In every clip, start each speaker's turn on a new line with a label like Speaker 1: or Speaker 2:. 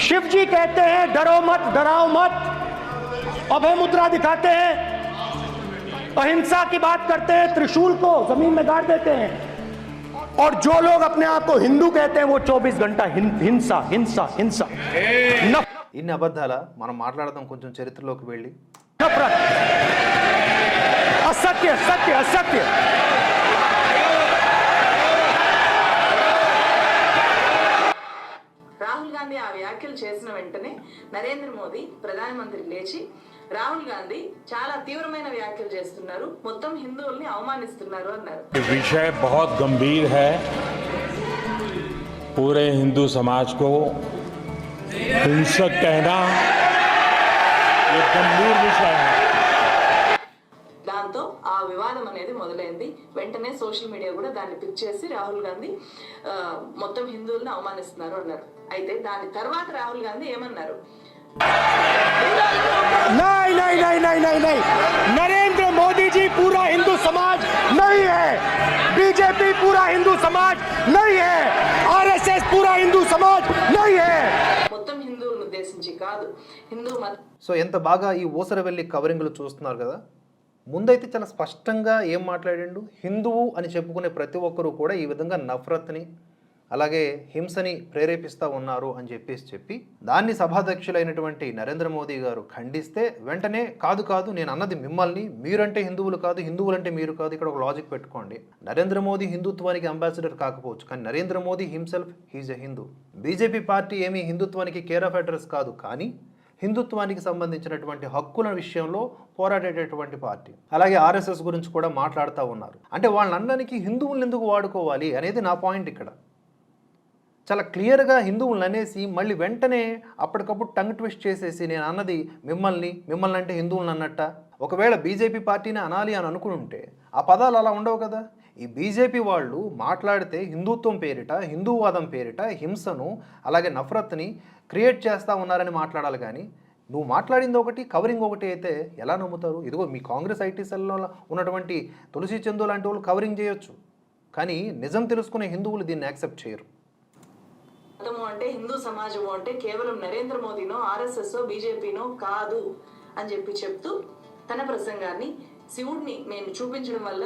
Speaker 1: शिव जी कहते हैं डरो मत डराओ मत अभय मुद्रा दिखाते हैं अहिंसा की बात करते हैं त्रिशूल को जमीन में गाड़ देते हैं और जो लोग अपने आप को हिंदू कहते हैं वो 24 घंटा हिं- हिंसा हिंसा हिंसा नफ-
Speaker 2: ఇన్ని అబద్ధాల మనం మాట్లాడదాం కొంచెం చరిత్రలోకి వెళ్ళి
Speaker 1: नफरत असत्य सत्य
Speaker 3: వ్యాఖ్యలు చేసిన వెంటనే నరేంద్ర మోదీ ప్రధానమంత్రి లేచి రాహుల్ గాంధీ చాలా తీవ్రమైన వ్యాఖ్యలు చేస్తున్నారు. మొత్తం హిందువుల్ని అవమానిస్తున్నారు అన్నారు.
Speaker 4: విషయ బహుత్ గంభీర్ హై. పూరే హిందూ సమాజ్ కో హింసక్ కహనా గంభీర్ విషయ.
Speaker 3: దాంతో ఆ వివాదం అనేది మొదలైంది. వెంటనే సోషల్ మీడియా కూడా దాన్ని పిక్ చేసి రాహుల్ గాంధీ ఆ, మొత్తం హిందువుల్ని అవమానిస్తున్నారు అన్నారు అయితే దాని తర్వాత రాహుల్ గాంధీ ఏమన్నారు
Speaker 1: नहीं नहीं नहीं नहीं नहीं नहीं नरेंद्र मोदी जी पूरा हिंदू समाज नहीं है बीजेपी पूरा हिंदू समाज नहीं है आरएसएस पूरा हिंदू समाज नहीं है
Speaker 3: మొత్తం హిందువులను ఉద్దేశించి కాదు హిందూ మత
Speaker 2: సో ఎంత బాగా ఈ ఊసర వెళ్ళి కవరింగ్లు చూస్తున్నారు కదా ముందైతే చాలా స్పష్టంగా ఏం మాట్లాడిండు? హిందువు అని చెప్పుకునే ప్రతి ఒక్కరూ కూడా ఈ విధంగా నఫరత్ని అలాగే హింసని ప్రేరేపిస్తూ ఉన్నారు అని చెప్పేసి చెప్పి దాన్ని సభాధ్యక్షులైనటువంటి నరేంద్ర మోదీ గారు ఖండిస్తే వెంటనే కాదు కాదు నేను అన్నది మిమ్మల్ని మీరంటే హిందువులు కాదు హిందువులంటే మీరు కాదు ఇక్కడ ఒక లాజిక్ పెట్టుకోండి. నరేంద్ర మోదీ హిందుత్వానికి అంబాసిడర్ కాకపోవచ్చు కానీ Narendra Modi himself he's a Hindu BJP party ఏమీ హిందుత్వానికి కేర్ ఆఫ్ అడ్రస్ కాదు కానీ హిందుత్వానికి సంబంధించినటువంటి హక్కుల విషయంలో పోరాడేటటువంటి పార్టీ. అలాగే ఆర్ఎస్ఎస్ గురించి కూడా మాట్లాడుతూ ఉన్నారు. అంటే వాళ్ళందరికీ హిందువులను ఎందుకు వాడుకోవాలి అనేది నా పాయింట్ ఇక్కడ. చాలా క్లియర్గా హిందువులను అనేసి మళ్ళీ వెంటనే అప్పటికప్పుడు టంగ్ ట్విస్ట్ చేసేసి నేను అన్నది మిమ్మల్ని మిమ్మల్ని అంటే హిందువులను అన్నట్ట? ఒకవేళ బీజేపీ పార్టీని అనాలి అని అనుకుంటే ఆ పదాలు అలా ఉండవు కదా? ఈ బీజేపీ వాళ్ళు మాట్లాడితే హిందుత్వం పేరిట హిందూవాదం పేరిట హింసను అలాగే నఫరత్ని క్రియేట్ చేస్తూ ఉన్నారని మాట్లాడాలి కానీ నువ్వు మాట్లాడింది ఒకటి కవరింగ్ ఒకటి అయితే ఎలా నమ్ముతారు? ఇదిగో మీ కాంగ్రెస్ ఐటీ సెల్లో ఉన్నటువంటి తులసి చందు లాంటి వాళ్ళు కవరింగ్ చేయొచ్చు. కానీ నిజం తెలుసుకునే హిందువులు దీన్ని యాక్సెప్ట్ చేయరు.
Speaker 3: మతము అంటే హిందూ సమాజము అంటే కేవలం నరేంద్ర మోదీనో ఆర్ఎస్ఎస్ బీజేపీనో కాదు అని చెప్పి చెప్తూ తన ప్రసంగాన్ని శివుడిని నేను చూపించడం వల్ల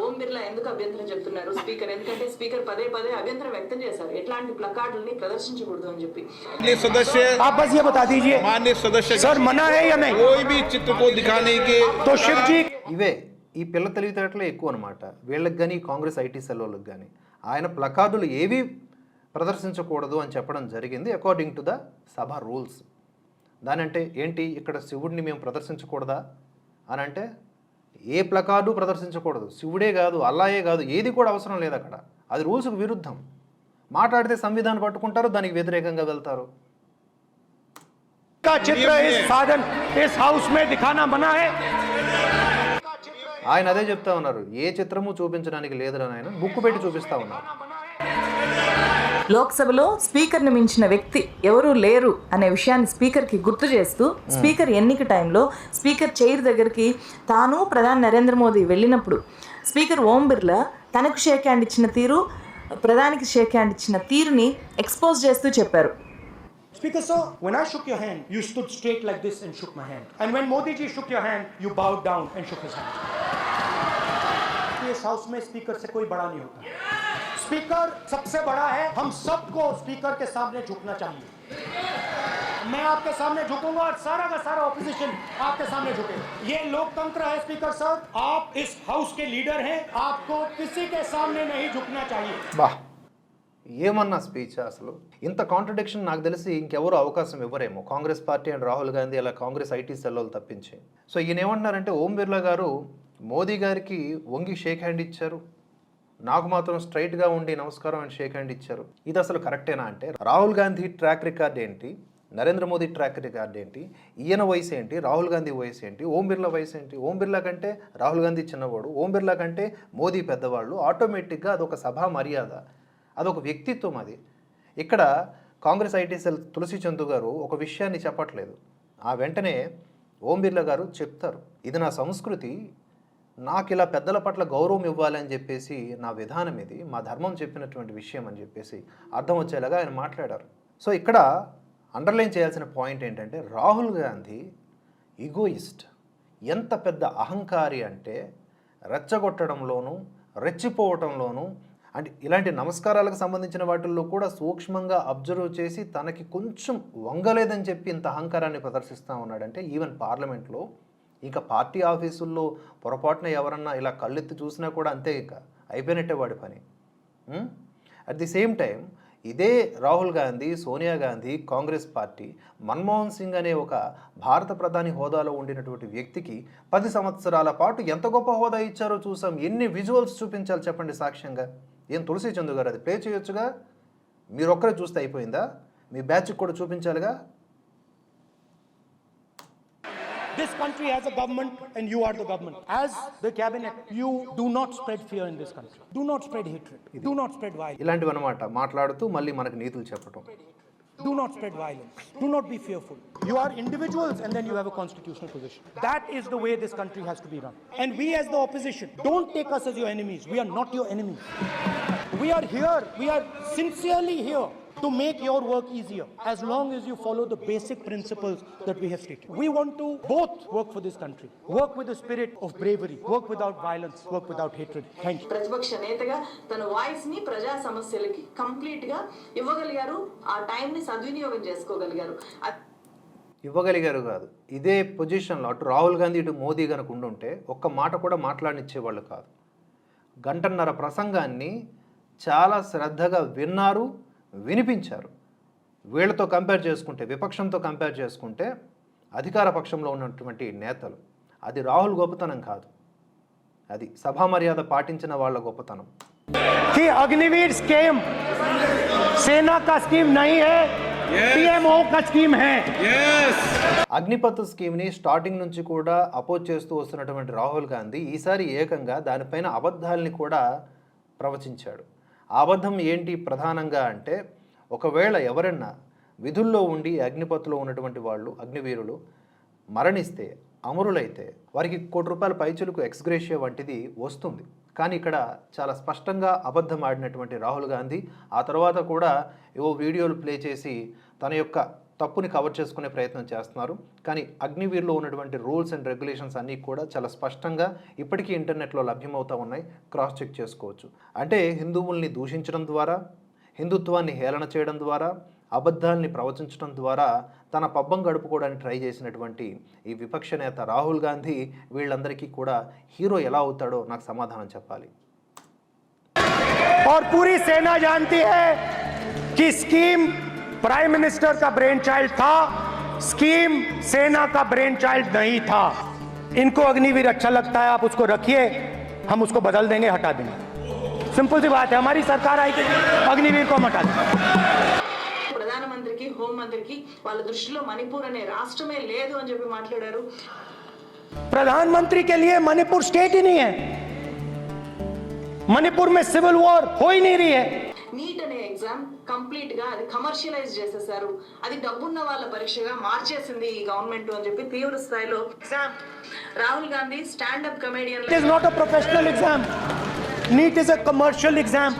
Speaker 3: ఓం బిర్లా ఎందుకు అభ్యంతరం చెప్తున్నారు స్పీకర్ ఎందుకంటే స్పీకర్ పదే పదే అభ్యంతరం వ్యక్తం చేశారు ఎట్లాంటి ప్లకార్డుల్ని ప్రదర్శించకూడదు అని చెప్పి
Speaker 5: माननीय सदस्य
Speaker 1: आप बस ये बता दीजिए
Speaker 5: माननीय सदस्य
Speaker 1: सर मना है या नहीं
Speaker 5: कोई भी चित्र को दिखाने के
Speaker 1: तो शिव जी
Speaker 2: ఇవే ఈ పిల్ల తెలివితేటలే ఎక్కువ అనమాట వీళ్ళకి కానీ కాంగ్రెస్ ఐటీ సెల్లోళ్ళకి కానీ ఆయన ప్లకార్డులు ఏవి ప్రదర్శించకూడదు అని చెప్పడం జరిగింది according to the sabha rules దాని అంటే ఏంటి ఇక్కడ శివుడిని మేము ప్రదర్శించకూడదా అని అంటే ఏ ప్లకార్డు ప్రదర్శించకూడదు. శివుడే కాదు అల్లాయే కాదు ఏది కూడా అవసరం లేదు అక్కడ. అది రూల్స్కు విరుద్ధం. మాట్లాడితే సంవిధానం పట్టుకుంటారు దానికి వ్యతిరేకంగా వెళ్తారు. ఆయన అదే చెప్తా ఉన్నారు. ఏ చిత్రము చూపించడానికి లేదు ఆయన బుక్ పెట్టి చూపిస్తా ఉన్నారు.
Speaker 6: లోక్సభలో స్పీకర్ని మించిన వ్యక్తి ఎవరూ లేరు అనే విషయాన్ని స్పీకర్కి గుర్తు చేస్తూ స్పీకర్ ఎన్నిక టైంలో స్పీకర్ చైర్ దగ్గరికి తాను ప్రధాని నరేంద్ర మోదీ వెళ్ళినప్పుడు స్పీకర్ ఓం బిర్లా తనకు షేక్ హ్యాండ్ ఇచ్చిన తీరు ప్రధానికి షేక్ హ్యాండ్ ఇచ్చిన తీరుని ఎక్స్పోజ్ చేస్తూ చెప్పారు
Speaker 1: Speaker sir, when I shook your hand, you stood straight like this and shook my hand. And when Modi ji shook your hand, you bowed down and shook his hand. इस house में speaker से कोई बड़ा नहीं होता speaker सबसे बड़ा है हम सबको स्पीकर के सामने झुकना चाहिए मैं आपके सामने झुकूंगा और सारा का सारा ऑपोजिशन आपके सामने झुके ये लोकतंत्र है स्पीकर सर आप इस हाउस के लीडर हैं आपको किसी के सामने नहीं झुकना चाहिए
Speaker 2: బా ఏమన్నా స్పీచ్ అసలు ఇంత కాంట్రడిక్షన్ నాకు తెలిసి ఇంకెవరు అవకాశం ఇవ్వరేమో కాంగ్రెస్ పార్టీ అండ్ రాహుల్ గాంధీ అలా కాంగ్రెస్ ఐటీ సెల్లోలు తప్పించి సో ఈయన ఏమంటున్నారంటే ఓం బిర్లా గారు మోదీ గారికి వంగి షేక్ హ్యాండ్ ఇచ్చారు నాకు మాత్రం స్ట్రైట్గా ఉండి నమస్కారం అని షేక్ హ్యాండ్ ఇచ్చారు. ఇది అసలు కరెక్టేనా అంటే రాహుల్ గాంధీ ట్రాక్ రికార్డ్ ఏంటి? నరేంద్ర మోదీ ట్రాక్ రికార్డ్ ఏంటి? ఈయన వయసు ఏంటి? రాహుల్ గాంధీ వయసు ఏంటి? ఓం బిర్లా వయసు ఏంటి? ఓం బిర్లా కంటే రాహుల్ గాంధీ చిన్నవాడు ఓం బిర్లా కంటే మోదీ పెద్దవాళ్ళు ఆటోమేటిక్గా అదొక సభా మర్యాద. అదొక వ్యక్తిత్వం అది. ఇక్కడ కాంగ్రెస్ ఐటీ సెల్ తులసి చందు గారు ఒక విషయాన్ని చెప్పట్లేదు. ఆ వెంటనే ఓం బిర్లా గారు చెప్తారు. ఇది నా సంస్కృతి నాకు ఇలా పెద్దల పట్ల గౌరవం ఇవ్వాలని చెప్పేసి నా విధానం ఇది మా ధర్మం చెప్పినటువంటి విషయం అని చెప్పేసి అర్థం వచ్చేలాగా ఆయన మాట్లాడారు. సో ఇక్కడ అండర్లైన్ చేయాల్సిన పాయింట్ ఏంటంటే రాహుల్ గాంధీ ఈగోయిస్ట్ ఎంత పెద్ద అహంకారి అంటే రెచ్చగొట్టడంలోనూ రెచ్చిపోవటంలోనూ అంటే ఇలాంటి నమస్కారాలకు సంబంధించిన వాటిల్లో కూడా సూక్ష్మంగా అబ్జర్వ్ చేసి తనకి కొంచెం వంగలేదని చెప్పి ఇంత అహంకారాన్ని ప్రదర్శిస్తూ ఉన్నాడంటే ఈవెన్ పార్లమెంట్లో ఇంకా పార్టీ ఆఫీసుల్లో పొరపాటున ఎవరన్నా ఇలా కళ్ళెత్తి చూసినా కూడా అంతే ఇక. అయిపోయినట్టే వాడి పని. అట్ ది సేమ్ టైం ఇదే రాహుల్ గాంధీ సోనియా గాంధీ కాంగ్రెస్ పార్టీ మన్మోహన్ సింగ్ అనే ఒక భారత ప్రధాని హోదాలో ఉండినటువంటి వ్యక్తికి పది సంవత్సరాల పాటు ఎంత గొప్ప హోదా ఇచ్చారో చూసాం. ఎన్ని విజువల్స్ చూపించాలి చెప్పండి సాక్ష్యంగా? ఏం తులసి చందు గారు అది ప్లే చేయొచ్చుగా? మీరు ఒక్కరే చూస్తే అయిపోయిందా? మీ బ్యాచ్కి కూడా చూపించాలిగా?
Speaker 1: This country has a government and you are the government. As the cabinet, you do not spread fear in this country. Do not spread hatred. Do not spread violence.
Speaker 2: ఇలాంటివి అనమాట మాట్లాడుతూ మళ్ళీ మనకు నీతులు చెప్పటం
Speaker 1: Do not spread violence. Do not be fearful. You are individuals and then you have a constitutional position. That is the way this country has to be run. And we as the opposition, don't take us as your enemies. We are not your enemies. We are here. We are sincerely here to make your work easier as long as you follow the basic principles that we have stated. We want to both work for this country, work with the spirit of bravery, work without violence, work without hatred. Thank you.
Speaker 3: ప్రతిపక్ష నేతగా తన వాయిస్ని ప్రజా సమస్యలకి కంప్లీట్గా ఇవ్వగలిగారు ఆ time ని సద్వినియోగం చేసుకోగలిగారు అ-
Speaker 2: ఇవ్వగలిగారు కాదు ఇదే పొజిషన్లో అటు రాహుల్ గాంధీ ఇటు మోదీ కనుక ఉండుంటే ఒక్క మాట కూడా మాట్లాడనిచ్చేవాళ్ళు కాదు గంటన్నర ప్రసంగాన్ని చాలా శ్రద్ధగా విన్నారు వినిపించారు వీళ్ళతో కంపేర్ చేసుకుంటే విపక్షంతో కంపేర్ చేసుకుంటే అధికార పక్షంలో ఉన్నటువంటి నేతలు అది రాహుల్ గొప్పతనం కాదు అది సభా మర్యాద పాటించిన వాళ్ళ గొప్పతనం
Speaker 1: कि अग्निवीर स्कीम सेना का स्कीम नहीं है पीएमओ का स्कीम है
Speaker 5: यस
Speaker 2: అగ్నిపథ్ స్కీమ్ని స్టార్టింగ్ నుంచి కూడా అపోజ్ చేస్తూ వస్తున్నటువంటి రాహుల్ గాంధీ ఈసారి ఏకంగా దానిపైన అబద్ధాలని కూడా ప్రవచించాడు ఆ అబద్ధం ఏంటి ప్రధానంగా అంటే ఒకవేళ ఎవరన్నా విధుల్లో ఉండి అగ్నిపత్తులో ఉన్నటువంటి వాళ్ళు అగ్నివీరులు మరణిస్తే అమరులైతే వారికి కోటి రూపాయల పైచులకు ఎక్స్గ్రేషియా వంటిది వస్తుంది. కానీ ఇక్కడ చాలా స్పష్టంగా అబద్ధం ఆడినటువంటి రాహుల్ గాంధీ ఆ తర్వాత కూడా ఏవో వీడియోలు ప్లే చేసి తన యొక్క తప్పుని కవర్ చేసుకునే ప్రయత్నం చేస్తున్నారు కానీ అగ్నివీర్లో ఉన్నటువంటి రూల్స్ అండ్ రెగ్యులేషన్స్ అన్నీ కూడా చాలా స్పష్టంగా ఇప్పటికీ ఇంటర్నెట్లో లభ్యమవుతూ ఉన్నాయి క్రాస్ చెక్ చేసుకోవచ్చు అంటే హిందువుల్ని దూషించడం ద్వారా హిందుత్వాన్ని హేళన చేయడం ద్వారా అబద్ధాల్ని ప్రవచించడం ద్వారా తన పబ్బం గడుపుకోవడానికి ట్రై చేసినటువంటి ఈ విపక్ష నేత రాహుల్ గాంధీ వీళ్ళందరికీ కూడా హీరో ఎలా అవుతాడో నాకు సమాధానం చెప్పాలి
Speaker 1: और पूरी सेना जानती है कि स्कीम प्राइम मिनिस्टर का ब्रेन चाइल्ड था स्कीम सेना का ब्रेन चाइल्ड नहीं था इनको अग्निवीर अच्छा लगता है आप उसको रखिए हम उसको बदल देंगे हटा देंगे सिंपल सी बात है हमारी सरकार आई थी अग्निवीर को हम हटा देंगे
Speaker 3: ప్రధానమంత్రికి హోంమంత్రికి వాళ్ళ దృష్టిలో మణిపూర్ అనే రాష్ట్రమే లేదు అని చెప్పి మాట్లాడారు
Speaker 1: प्रधानमंत्री के लिए मणिपुर स्टेट ही नहीं है मणिपुर में सिविल वॉर हो ही नहीं रही है
Speaker 3: నీట్ అనే ఎగ్జామ్ కంప్లీట్గా అది కమర్షియలైజ్ చేసేసారు. అది డబ్బున్న వాళ్ళ పరీక్షగా మార్చేసింది ఈ గవర్నమెంట్ అని చెప్పి తీవ్ర స్థాయిలో exam. Rahul Gandhi standup comedian
Speaker 1: It is not a professional exam. NEET is a commercial exam.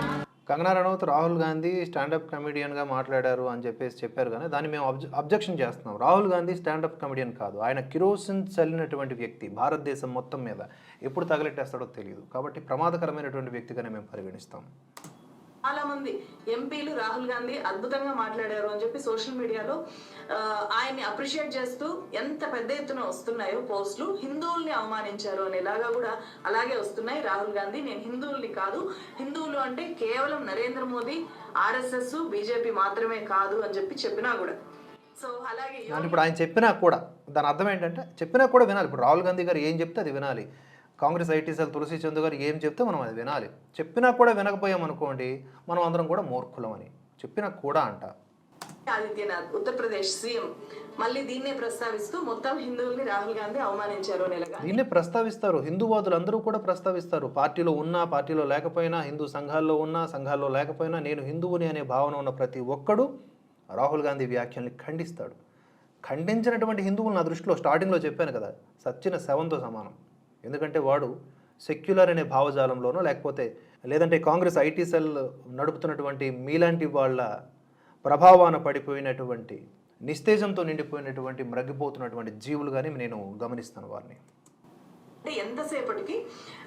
Speaker 2: Kangana Ranaut Rahul Gandhi standup కమెడియన్గా మాట్లాడారు అని చెప్పేసి చెప్పారు కానీ దాన్ని మేము అబ్జ అబ్జెక్షన్ చేస్తున్నాం. రాహుల్ గాంధీ స్టాండప్ కమెడియన్ కాదు. ఆయన కిరోసిన్ చల్లినటువంటి వ్యక్తి భారతదేశం మొత్తం మీద. ఎప్పుడు తగలెట్టేస్తాడో తెలియదు. కాబట్టి ప్రమాదకరమైనటువంటి వ్యక్తిగానే మేము పరిగణిస్తాం.
Speaker 3: చాలా మంది ఎంపీలు రాహుల్ గాంధీ అద్భుతంగా మాట్లాడారు అని చెప్పి సోషల్ మీడియాలో ఆయన్ని అప్రిషియేట్ చేస్తూ ఎంత పెద్ద ఎత్తున వస్తున్నాయో పోస్టులు హిందువుల్ని అవమానించారు అనేలాగా కూడా అలాగే వస్తున్నాయి. రాహుల్ గాంధీ నేను హిందువుల్ని కాదు. హిందువులు అంటే కేవలం నరేంద్ర మోదీ ఆర్ఎస్ఎస్ బీజేపీ మాత్రమే కాదు అని చెప్పి చెప్పినా కూడా. సో అలాగే
Speaker 2: ఇప్పుడు ఆయన చెప్పినా కూడా దాని అర్థం ఏంటంటే చెప్పినా కూడా వినాలి. ఇప్పుడు రాహుల్ గాంధీ గారు ఏం చెప్తే అది వినాలి. కాంగ్రెస్ ఐటీ సెల్ తులసి చందు గారు ఏం చెప్తే మనం అది వినాలి. చెప్పినా కూడా వినకపోయామనుకోండి మనం అందరం కూడా మూర్ఖులం అని చెప్పినా కూడా అంట.
Speaker 3: ఆదిత్యనాథ్ ఉత్తరప్రదేశ్ సీఎం. మళ్ళీ దీన్నే ప్రస్తావిస్తూ మొత్తం హిందువుల్ని రాహుల్ గాంధీ అవమానించారు
Speaker 2: దీన్నే ప్రస్తావిస్తారు. హిందూవాదులు అందరూ కూడా ప్రస్తావిస్తారు. పార్టీలో ఉన్నా పార్టీలో లేకపోయినా హిందూ సంఘాల్లో ఉన్నా సంఘాల్లో లేకపోయినా నేను హిందువుని అనే భావన ఉన్న ప్రతి ఒక్కడు రాహుల్ గాంధీ వ్యాఖ్యల్ని ఖండిస్తాడు. ఖండించినటువంటి హిందువులు నా దృష్టిలో స్టార్టింగ్లో చెప్పాను కదా సచ్చిన శవంతో సమానం. ఎందుకంటే వాడు సెక్యులర్ అనే భావజాలంలోనో లేకపోతే లేదంటే కాంగ్రెస్ ఐటీ సెల్ నడుపుతున్నటువంటి మీలాంటి వాళ్ళ ప్రభావాన పడిపోయినటువంటి నిస్తేజంతో నిండిపోయినటువంటి మ్రగ్గిపోతున్నటువంటి జీవులుగానే నేను గమనిస్తాను వారిని.
Speaker 3: అంటే ఎంతసేపటికి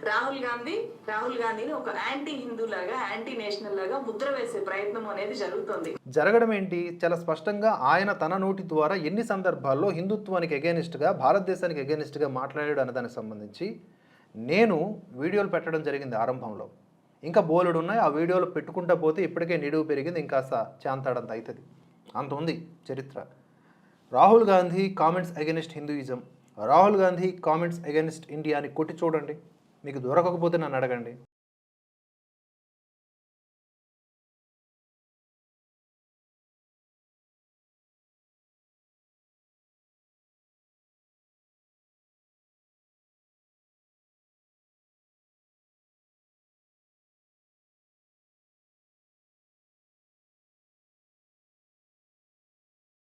Speaker 3: రాహుల్ గాంధీ రాహుల్ గాంధీని ఒక యాంటీ హిందూ లాగా యాంటీ నేషనల్ లాగా ముద్ర వేసే ప్రయత్నం అనేది జరుగుతుంది.
Speaker 2: జరగడం ఏంటి? చాలా స్పష్టంగా ఆయన తన నోటి ద్వారా ఎన్ని సందర్భాల్లో హిందుత్వానికి ఎగెనిస్ట్గా భారతదేశానికి ఎగెనిస్ట్గా మాట్లాడాడు అన్న దానికి సంబంధించి నేను వీడియోలు పెట్టడం జరిగింది ఆరంభంలో. ఇంకా బోలెడు ఉన్నాయి. ఆ వీడియోలు పెట్టుకుంటా పోతే ఇప్పటికే నిడువు పెరిగింది. ఇంకాస్త చాంతాడంత అవుతుంది. అంత ఉంది చరిత్ర. Rahul Gandhi comments against Hinduism. Rahul Gandhi comments against India అని కొట్టి చూడండి. మీకు దొరకకపోతే నన్ను అడగండి.